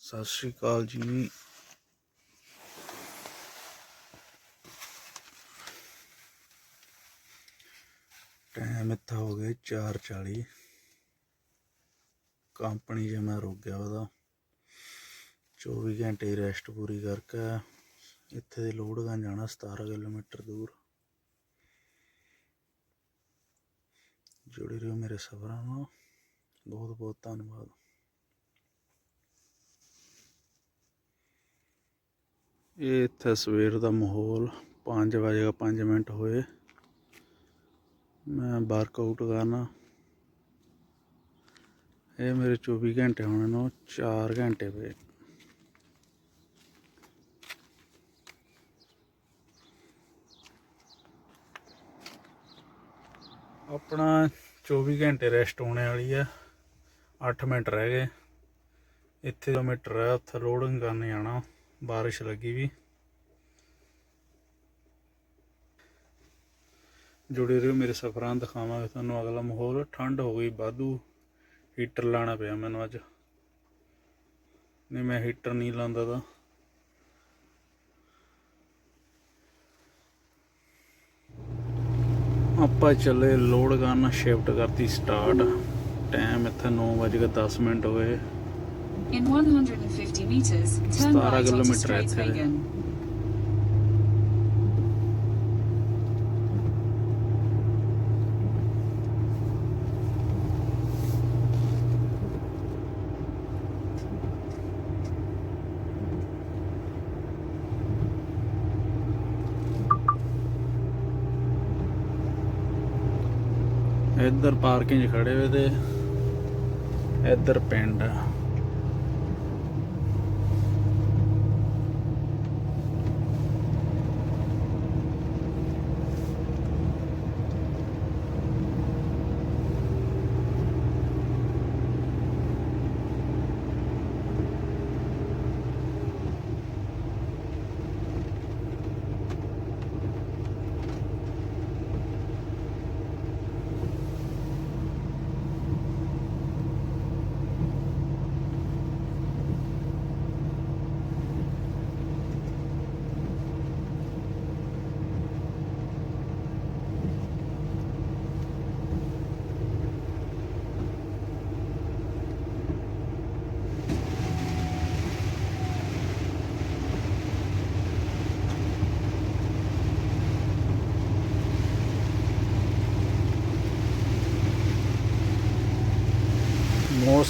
ਸਤਿ ਸ਼੍ਰੀ ਅਕਾਲ ਜੀ। ਟਾਈਮ ਇੱਥੇ ਹੋ ਗਿਆ 4:40 ਕੰਪਨੀ ਜੇ ਮੈਂ ਰੁਕ ਗਿਆ ਉਹਦਾ। 24 ਘੰਟੇ ਰੈਸਟ ਪੂਰੀ ਕਰਕੇ ਇੱਥੇ ਦੇ ਲੋੜਗਾਂ ਜਾਣਾ 17 ਕਿਲੋਮੀਟਰ ਦੂਰ। ਜੁੜੇ ਰਹੋ ਮੇਰੇ ਸਫਰਾਂ ਨਾਲ। ਬਹੁਤ ਬਹੁਤ ਧੰਨਵਾਦ। ਇਹ ਇੱਥੇ ਸਵੇਰ ਦਾ ਮਾਹੌਲ 5 ਵਜੇ 5 ਮਿੰਟ ਹੋਏ। ਮੈਂ ਵਰਕਆਊਟ ਕਰਨਾ। ਇਹ ਮੇਰੇ 24 ਘੰਟੇ ਹੋਣੇ ਨੂੰ 4 ਘੰਟੇ ਪਏ। ਆਪਣਾ 24 ਘੰਟੇ ਰੈਸਟ ਹੋਣੇ ਵਾਲੀ ਆ। 8 ਮਿੰਟ ਰਹਿ ਗਏ। ਇੱਥੇ ਕਿਲੋਮੀਟਰ ਹੈ ਉੱਥੇ ਲੋਡਿੰਗ ਕਰਨ ਜਾਣਾ। ਬਾਰਿਸ਼ ਲੱਗੀ ਵੀ। ਜੁੜੇ ਰਹੋ ਮੇਰੇ ਸਫ਼ਰਾਂ ਦਿਖਾਵਾਂਗੇ ਤੁਹਾਨੂੰ। ਅਗਲਾ ਮਾਹੌਲ ਠੰਡ ਹੋ ਗਈ, ਵਾਧੂ ਹੀਟਰ ਲਾਣਾ ਪਿਆ ਮੈਨੂੰ ਅੱਜ। ਨਹੀਂ, ਮੈਂ ਹੀਟਰ ਨਹੀਂ ਲਾਉਂਦਾ ਤਾਂ। ਆਪਾਂ ਚੱਲੇ ਲੋਡ ਕਰਨ ਸ਼ਿਫਟ ਕਰਤੀ ਸਟਾਰਟ। ਟਾਈਮ ਇੱਥੇ 9:10 ਮਿੰਟ ਹੋਏ। In 150 meters, turn 17 right onto kilometre ਹੈ ਇੱਥੇ. ਇੱਧਰ ਪਾਰਕਿੰਗ 'ਚ ਖੜੇ ਹੋਏ ਤੇ ਇੱਧਰ ਪਿੰਡ ਆ।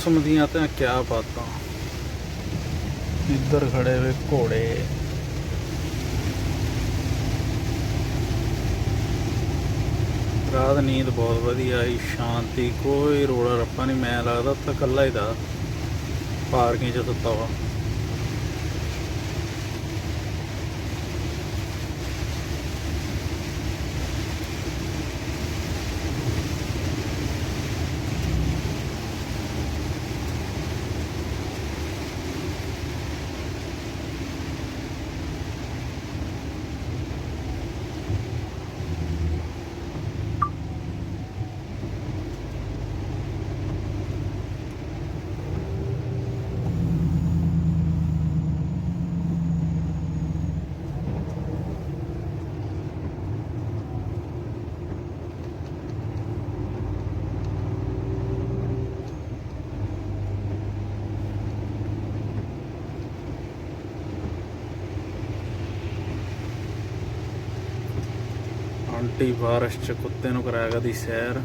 ਮੌਸਮ ਦੀਆਂ ਤਾਂ ਕਿਆ ਬਾਤਾਂ। ਇੱਧਰ ਖੜੇ ਹੋਏ ਘੋੜੇ। ਰਾਤ ਨੀਂਦ ਬਹੁਤ ਵਧੀਆ ਆਈ, ਸ਼ਾਂਤੀ, ਕੋਈ ਰੋਲਾ ਰੱਪਾ ਨਹੀਂ ਮੈਂ ਲੱਗਦਾ ਉੱਥੇ ਇਕੱਲਾ ਹੀ ਦਾ। ਪਾਰਕਿੰਗ 'ਚ ਸੁੱਤਾ ਵਾ ਆਂਟੀ ਬਾਰਿਸ਼ ਚ ਕੁੱਤੇ ਨੂੰ ਕਰਾਇਆ ਕਰਦੀ ਸੈਰ।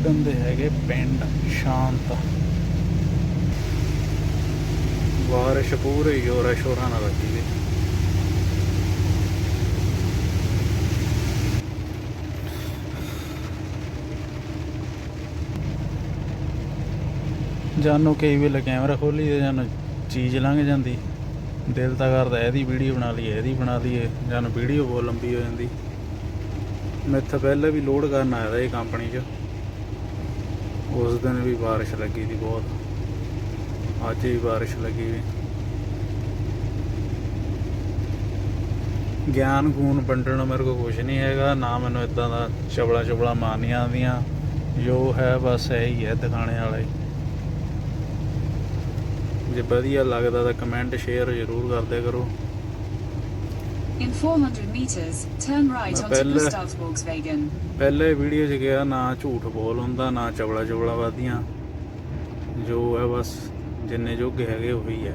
ਸਵੀਡਨ ਦੇ ਹੈਗੇ ਪਿੰਡ ਸ਼ਾਂਤ। ਬਾਰਿਸ਼ ਪੂਰੇ ਜੋਰਾ ਸ਼ੋਰਾਂ ਨਾਲ ਲੱਗੀ ਵੀ। ਜਾਨੋ ਕਈ ਵੇਲੇ ਕੈਮਰਾ ਖੋਲੀ ਤੇ ਜਾਨੋ ਚੀਜ਼ ਲੰਘ ਜਾਂਦੀ। ਦਿਲ ਤਾਂ ਕਰਦਾ ਇਹਦੀ ਵੀਡੀਓ ਬਣਾ ਲਈਏ, ਇਹਦੀ ਬਣਾ ਲਈਏ ਜਾਂ ਵੀਡੀਓ ਬਹੁਤ ਲੰਬੀ ਹੋ ਜਾਂਦੀ। ਮੈਂ ਇੱਥੇ ਪਹਿਲੇ ਵੀ ਲੋਡ ਕਰਨ ਆਇਆ ਇਹ ਕੰਪਨੀ 'ਚ। ਉਸ ਦਿਨ ਵੀ ਬਾਰਿਸ਼ ਲੱਗੀ ਸੀ ਬਹੁਤ। ਅੱਜ ਵੀ ਬਾਰਿਸ਼ ਲੱਗੀ ਵੀ ਗਿਆਨ ਗੂਨ ਵੰਡਣ ਨੂੰ ਮੇਰੇ ਕੋਲ ਕੁਝ ਨਹੀਂ ਹੈਗਾ, ਨਾ ਮੈਨੂੰ ਇਦਾਂ ਦਾ ਚਬਲਾ ਚਬਲਾ ਮਾਰਨੀਆਂ ਆਉਂਦੀਆਂ। ਜੋ ਹੈ ਬਸ ਇਹੀ ਹੈ ਦਿਖਾਣੇ ਵਾਲੇ। ਜੇ ਵਧੀਆ ਲੱਗਦਾ ਤਾਂ ਕਮੈਂਟ ਸ਼ੇਅਰ ਜ਼ਰੂਰ ਕਰਦੇ ਕਰੋ। In 400 meters, turn right ਮੈਂ onto ਪਹਿਲੇ- ਵੀਡੀਓ 'ਚ ਗਿਆ ਨਾ ਝੂਠ ਬੋਲ ਹੁੰਦਾ ਨਾ ਚਬਲਾ ਚਬਲਾ ਵਾਦੀਆਂ ਜੋ ਹੈ ਬਸ ਜਿੰਨੇ ਜੋਗੇ ਹੈਗੇ ਉਹੀ ਹੈ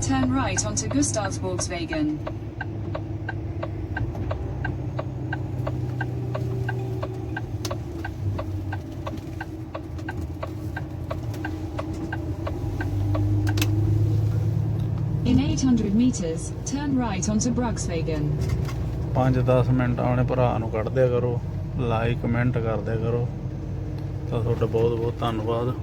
Turn right onto Gustavsborgsvägen. In 800 meters, turn right onto Brugsvägen. 5-10 minute ਆਪਣੇ ਭਰਾ ਨੂੰ ਕੱਢ ਦਿਆ ਕਰੋ ਲਾਈਕ ਕਮੈਂਟ ਕਰ ਦਿਆ ਕਰੋ ਤਾਂ ਤੁਹਾਡਾ ਬਹੁਤ ਬਹੁਤ ਧੰਨਵਾਦ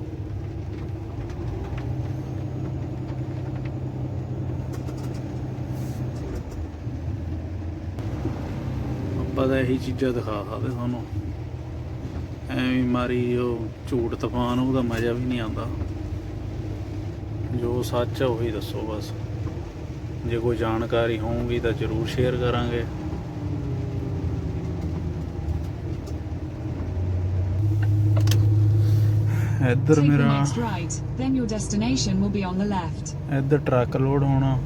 ਆਪਾਂ ਤਾਂ ਇਹੀ ਚੀਜ਼ਾਂ ਦਿਖਾ ਸਕਦੇ ਤੁਹਾਨੂੰ। ਐਵੇਂ ਮਾਰੀ ਉਹ ਝੂਠ ਤੂਫਾਨ ਉਹਦਾ ਮਜ਼ਾ ਵੀ ਨਹੀਂ ਆਉਂਦਾ। ਜੋ ਸੱਚ ਹੈ ਉਹੀ ਦੱਸੋ ਬਸ। ਜੇ ਕੋਈ ਜਾਣਕਾਰੀ ਹੋਊਗੀ ਤਾਂ ਜ਼ਰੂਰ ਸ਼ੇਅਰ ਕਰਾਂਗੇ। ਇੱਧਰ ਮੇਰਾ. ਇੱਧਰ ਟਰੱਕ ਲੋਡ ਹੋਣਾ।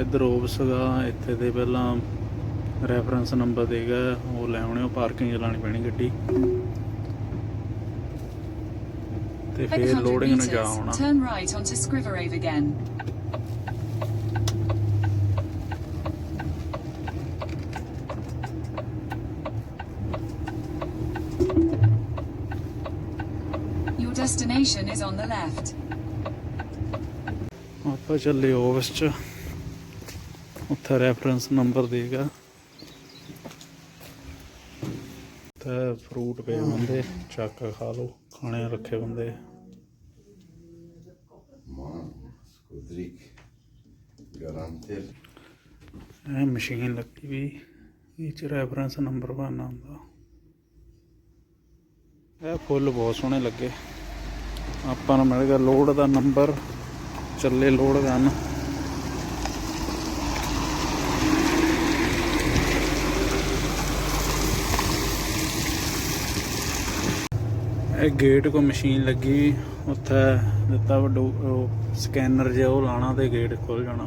ਇੱਧਰ ਓਬਸਗਾ ਇੱਥੇ ਦੇ ਪਹਿਲਾਂ ਰੈਫਰੈਂਸ ਨੰਬਰ ਦੇਗਾ ਉਹ ਲੈ ਆਉਣੇ ਉਹ ਪਾਰਕਿੰਗ ਚਲਾਣੀ ਪੈਣੀ ਗੱਡੀ। ਤੇ ਫੇਰ 100 ਲੋਡਿੰਗ ਨੂੰ ਜਾ Your destination is on the left. ਆਪਾਂ ਚੱਲੇ ਓਬਸ ਚ। ਉੱਥੇ ਰੈਫਰੈਂਸ ਨੰਬਰ ਦੇਗਾ ਤੇ ਫਰੂਟ ਪਏ ਹੁੰਦੇ ਚੱਕ ਖਾ ਲਓ, ਖਾਣੇ ਰੱਖੇ ਹੁੰਦੇ ਇਹ ਮਸ਼ੀਨ ਲੱਗੀ ਵੀ, ਇਹ ਚ ਰੈਫਰੈਂਸ ਨੰਬਰ ਬਣਨਾ ਹੁੰਦਾ ਇਹ ਫੁੱਲ ਬਹੁਤ ਸੋਹਣੇ ਲੱਗੇ। ਆਪਾਂ ਨੂੰ ਮਿਲ ਗਿਆ ਲੋਡ ਦਾ ਨੰਬਰ ਚੱਲੇ ਲੋਡ ਕਰਨ ਇਹ ਗੇਟ ਕੋ ਮਸ਼ੀਨ ਲੱਗੀ, ਉੱਥੇ ਦਿੱਤਾ ਵੱਡੋ ਸਕੈਨਰ ਜਿਹਾ ਉਹ ਲਾਣਾ ਤੇ ਗੇਟ ਖੁੱਲ ਜਾਣਾ।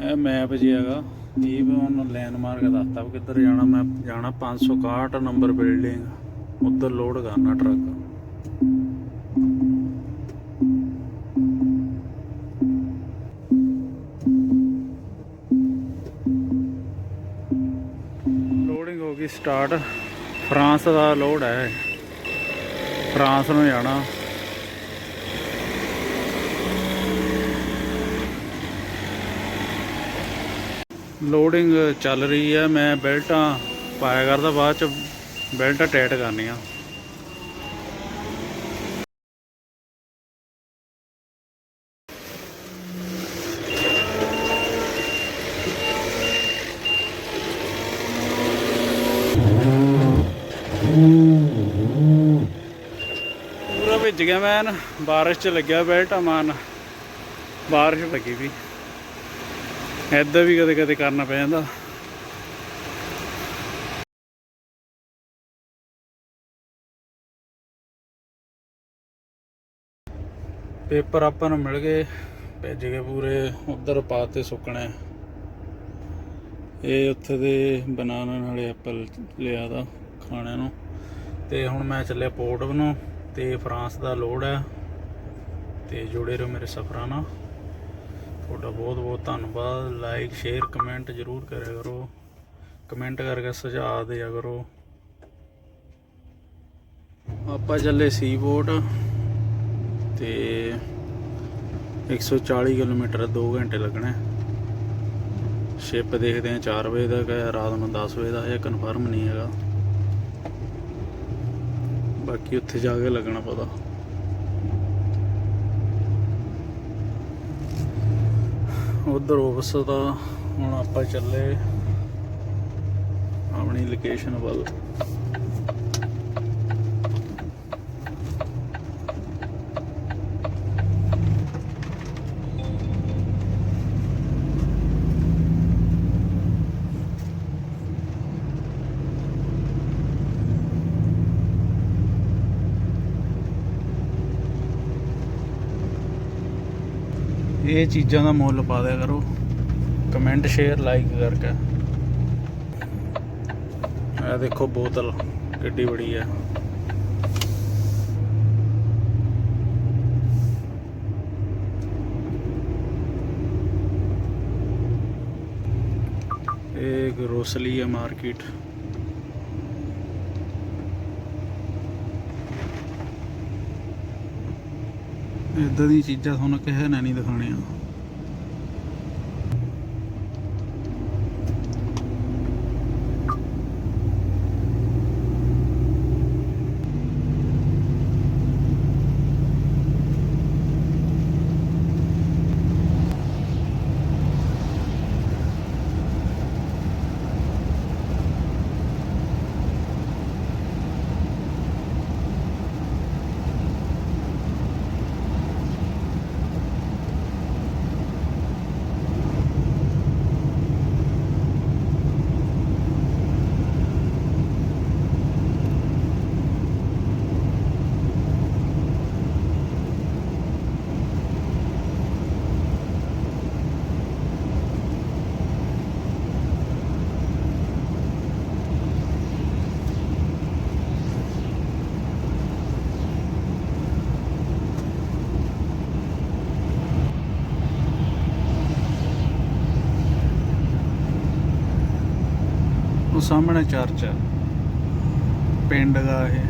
ਇਹ ਮੈਪ ਜੀ ਹੈਗਾ ਇਹ ਉਹਨੂੰ ਲੈਂਡਮਾਰਕ ਦੱਸਤਾ ਵੀ ਕਿੱਧਰ ਜਾਣਾ, ਮੈਂ ਜਾਣਾ 561 ਨੰਬਰ ਬਿਲਡਿੰਗ ਉੱਧਰ ਲੋਡ ਕਰਨਾ ਟਰੱਕ ਲੋਡਿੰਗ ਹੋ ਗਈ ਸਟਾਰਟ ਫਰਾਂਸ ਦਾ ਲੋਡ ਹੈ ਫਰਾਂਸ ਨੂੰ ਜਾਣਾ। ਲੋਡਿੰਗ ਚੱਲ ਰਹੀ ਹੈ, ਮੈਂ ਬੈਲਟਾਂ ਪਾਇਆ ਕਰਦਾ, ਬਾਅਦ ਚ ਬੈਲਟਾਂ ਟਾਈਟ ਕਰਨੀਆਂ ਪੂਰਾ ਭਿੱਜ ਗਿਆ ਮੈਂ ਬਾਰਿਸ਼ ਚ ਲੱਗਿਆ ਬੈਲਟਾਂ ਮਾਰਨ ਬਾਰਿਸ਼ ਲੱਗੀ ਵੀ। ਏਦਾਂ ਵੀ ਕਦੇ ਕਦੇ ਕਰਨਾ ਪੈ ਜਾਂਦਾ। ਪੇਪਰ ਆਪਾਂ ਨੂੰ ਮਿਲ ਗਏ, ਭੇਜ ਗਏ ਪੂਰੇ, ਉਧਰ ਪਾਤੇ ਸੁੱਕਣੇ। ਇਹ ਉੱਥੇ ਦੇ ਬਨਾਨਾ ਨਾਲੇ ਐਪਲ ਲਿਆ ਦਾ ਖਾਣੇ ਨੂੰ। ਤੇ ਹੁਣ ਮੈਂ ਚੱਲਿਆ ਪੋਰਟ ਨੂੰ। ਤੇ ਫਰਾਂਸ ਦਾ ਲੋਡ ਹੈ ਤੇ ਜੁੜੇ ਰਹੋ ਮੇਰੇ ਸਫ਼ਰਾਂ ਨਾਲ। ਤੁਹਾਡਾ ਬਹੁਤ ਬਹੁਤ ਧੰਨਵਾਦ। ਲਾਈਕ ਸ਼ੇਅਰ ਕਮੈਂਟ ਜ਼ਰੂਰ ਕਰਿਆ ਕਰੋ। ਕਮੈਂਟ ਕਰਕੇ ਸੁਝਾਅ ਦਿਆ ਕਰੋ। ਆਪਾਂ ਚੱਲੇ ਸੀ ਬੋਟ ਤੇ 140 ਕਿਲੋਮੀਟਰ 2 ਘੰਟੇ ਲੱਗਣੇ। ਸ਼ਿਪ ਦੇਖਦੇ ਆ 4 ਵਜੇ ਦਾ ਹੈ, ਰਾਤ ਨੂੰ 10 ਵਜੇ ਦਾ ਹੈ ਕਨਫਰਮ ਨਹੀਂ ਹੈਗਾ। ਬਾਕੀ ਉੱਥੇ ਜਾ ਕੇ ਲੱਗਣਾ ਪਤਾ। ਉਧਰ ਆਫਿਸ ਤਾਂ ਹੁਣ ਆਪਾਂ ਚੱਲੇ। ਆਪਣੀ ਲੋਕੇਸ਼ਨ ਵੱਲ। ਇਹ ਚੀਜ਼ਾਂ ਦਾ ਮੁੱਲ ਪਾ ਦਿਆ ਕਰੋ। ਕਮੈਂਟ ਸ਼ੇਅਰ ਲਾਈਕ ਕਰਕੇ। ਇਹ ਦੇਖੋ ਬੋਤਲ, ਕਿੱਡੀ ਬੜੀ ਹੈ। ਇਹ ਗਰੋਸਲੀ ਹੈ ਮਾਰਕੀਟ ਇਦਾਂ ਦੀ ਚੀਜ਼ਾਂ ਤੁਹਾਨੂੰ ਕਿਸੇ ਨੇ ਨਹੀਂ ਦਿਖਾਣੀਆਂ ਸਾਹਮਣੇ ਚਰਚ ਹੈ ਪਿੰਡ ਦਾ ਇਹ।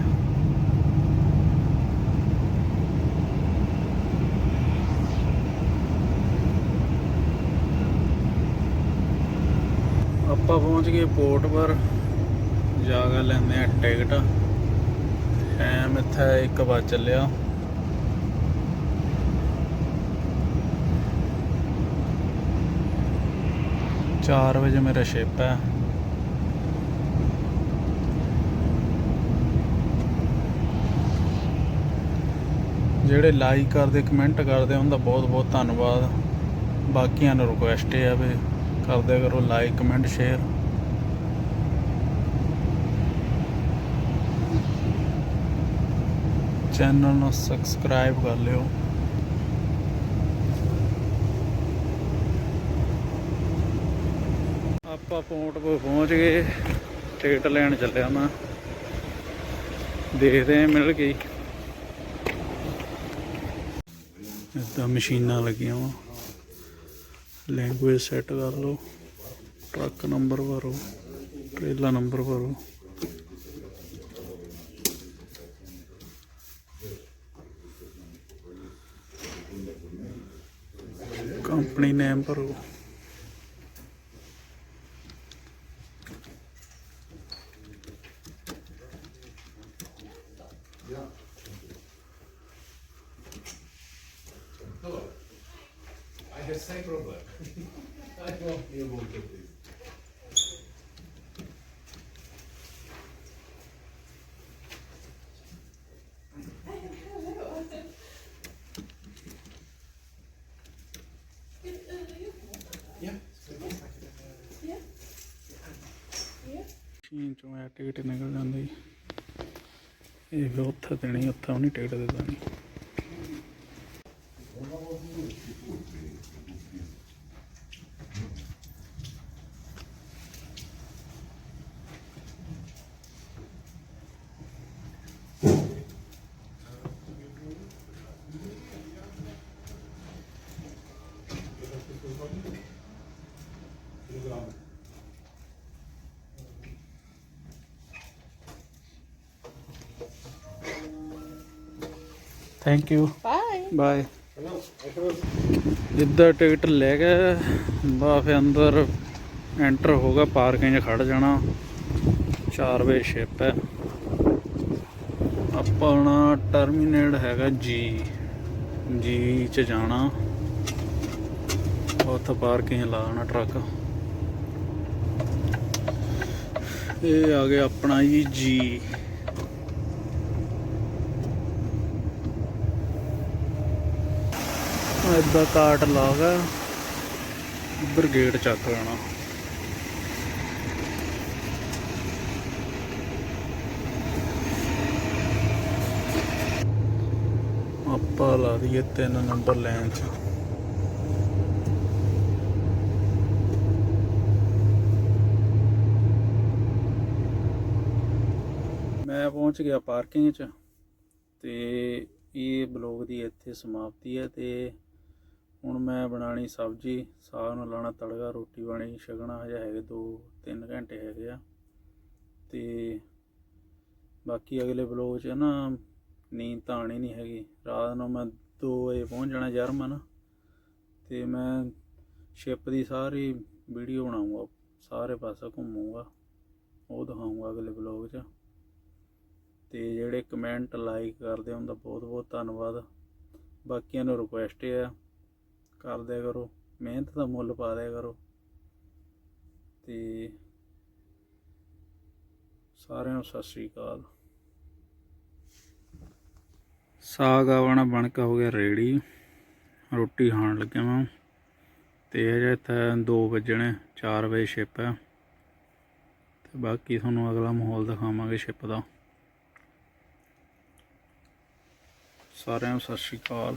ਆਪਾਂ ਪਹੁੰਚ ਗਏ ਪੋਰਟ ਪਰ। ਜਾ ਕੇ ਲੈਂਦੇ ਆ ਟਿਕਟ। ਟਾਈਮ ਇੱਥੇ 1 ਵਜ ਚੱਲਿਆ। ਚਾਰ ਵਜੇ ਮੇਰਾ ਸ਼ਿਪ ਹੈ ਜਿਹੜੇ ਲਾਈਕ ਕਰਦੇ ਕਮੈਂਟ ਕਰਦੇ, ਉਹਨਾਂ ਦਾ ਬਹੁਤ ਬਹੁਤ ਧੰਨਵਾਦ। ਬਾਕੀਆਂ ਨੂੰ ਰਿਕੁਐਸਟ ਹੈ ਵੀ ਕਰਦੇ ਕਰੋ ਲਾਈਕ ਕਮੈਂਟ ਸ਼ੇਅਰ ਚੈਨਲ ਨੂੰ ਸਬਸਕ੍ਰਾਈਬ ਕਰ ਲਿਓ। ਆਪਾਂ ਪੌਂਟ ਕੋ ਪਹੁੰਚ ਗਏ ਟਿਕਟ ਲੈਣ ਚੱਲਿਆ ਮੈਂ। ਦੇਖਦੇ ਆ ਮਿਲ ਗਈ। ਇਦਾਂ ਮਸ਼ੀਨਾਂ ਲੱਗੀਆਂ ਵਾ। ਲੈਂਗੁਏਜ ਸੈੱਟ ਕਰ ਲਓ। ਟਰੱਕ ਨੰਬਰ ਭਰੋ। ਟ੍ਰੇਲਾ ਨੰਬਰ ਭਰੋ। ਕੰਪਨੀ ਨੇਮ ਭਰੋ। Sem problema. Eu vou ter que machine ਚੋਂ ਆ ਟਿਕਟ ਨਿਕਲ ਜਾਂਦੀ ਇਹ ਵੀ ਉੱਥੇ ਦੇਣੀ ਉੱਥੇ ਉਹਨੇ ਟਿਕਟ ਦੇ ਦੇਣੀ ਥੈਂਕ ਯੂ Bye. ਬਾਏ ਜਿੱਦਾਂ ਟਿਕਟ ਲੈ ਕੇ ਬਾ ਫਿਰ ਅੰਦਰ ਐਂਟਰ ਹੋਗਾ ਪਾਰਕਿੰਗ 'ਚ ਖੜ ਜਾਣਾ। 4 ਵਜੇ ਸ਼ਿਪ ਹੈ। ਆਪਣਾ ਟਰਮੀਨੇਟ ਹੈਗਾ ਜੀ ਜੀ ਚ ਜਾਣਾ। ਉੱਥੇ ਪਾਰਕਿੰਗ ਲਾਣਾ ਟਰੱਕ ਇਹ ਆ ਗਿਆ ਆਪਣਾ ਜੀ ਜੀ ਇਦਾਂ ਕਾਟ ਲਾਗਾ ਉੱਧਰ ਗੇਟ ਚੱਕ ਲੈਣਾ। ਆਪਾਂ ਲਾ ਦਈਏ 3 ਨੰਬਰ ਲਾਈਨ 'ਚ। ਮੈਂ ਪਹੁੰਚ ਗਿਆ ਪਾਰਕਿੰਗ 'ਚ ਤੇ ਇਹ ਬਲੌਗ ਦੀ ਇੱਥੇ ਸਮਾਪਤੀ ਹੈ ਤੇ ਹੁਣ ਮੈਂ ਬਣਾਣੀ ਸਬਜ਼ੀ, ਸਾਗ ਨੂੰ ਲਾਣਾ ਤੜਕਾ, ਰੋਟੀ ਬਾਣੀ ਛਕਣਾ ਹਜੇ ਹੈਗੇ 2-3 ਘੰਟੇ ਹੈਗੇ ਆ। ਤੇ ਬਾਕੀ ਅਗਲੇ ਬਲੌਗ 'ਚ ਨਾ ਨੀਂਦ ਤਾਂ ਆਣੀ ਨਹੀਂ ਹੈਗੀ। ਰਾਤ ਨੂੰ ਮੈਂ 2 ਵਜੇ ਪਹੁੰਚ ਜਾਣਾ ਜਰਮਨ ਤੇ ਮੈਂ ਸ਼ਿਪ ਦੀ ਸਾਰੀ ਵੀਡੀਓ ਬਣਾਉਂਗਾ, ਸਾਰੇ ਪਾਸੇ ਘੁੰਮੂਗਾ, ਉਹ ਦਿਖਾਉਂਗਾ ਅਗਲੇ ਬਲੌਗ 'ਚ। ਤੇ ਜਿਹੜੇ ਕਮੈਂਟ ਲਾਈਕ ਕਰਦੇ ਉਹਨਾਂ ਦਾ ਬਹੁਤ ਬਹੁਤ ਧੰਨਵਾਦ। ਬਾਕੀਆਂ ਨੂੰ ਰਿਕੁਐਸਟ ਹੈ ਕਰ ਦਿਆ ਕਰੋ, ਮਿਹਨਤ ਦਾ ਮੁੱਲ ਪਾ ਦਿਆ ਕਰੋ। ਤੇ ਸਾਰਿਆਂ ਨੂੰ ਸਤਿ ਸ੍ਰੀ ਅਕਾਲ। ਸਾਗ ਆਪਣਾ ਬਣ ਕੇ ਹੋ ਗਿਆ ਰੈਡੀ। ਰੋਟੀ ਖਾਣ ਲੱਗਿਆ ਮੈਂ ਤੇ ਅਜੇ ਤਾਂ 2 ਵਜਣੇ 4 ਵਜੇ ਸ਼ਿਪ ਹੈ। ਤੇ ਬਾਕੀ ਤੁਹਾਨੂੰ ਅਗਲਾ ਮਾਹੌਲ ਦਿਖਾਵਾਂਗੇ ਸ਼ਿਪ ਦਾ। ਸਾਰਿਆਂ ਨੂੰ ਸਤਿ ਸ਼੍ਰੀ ਅਕਾਲ।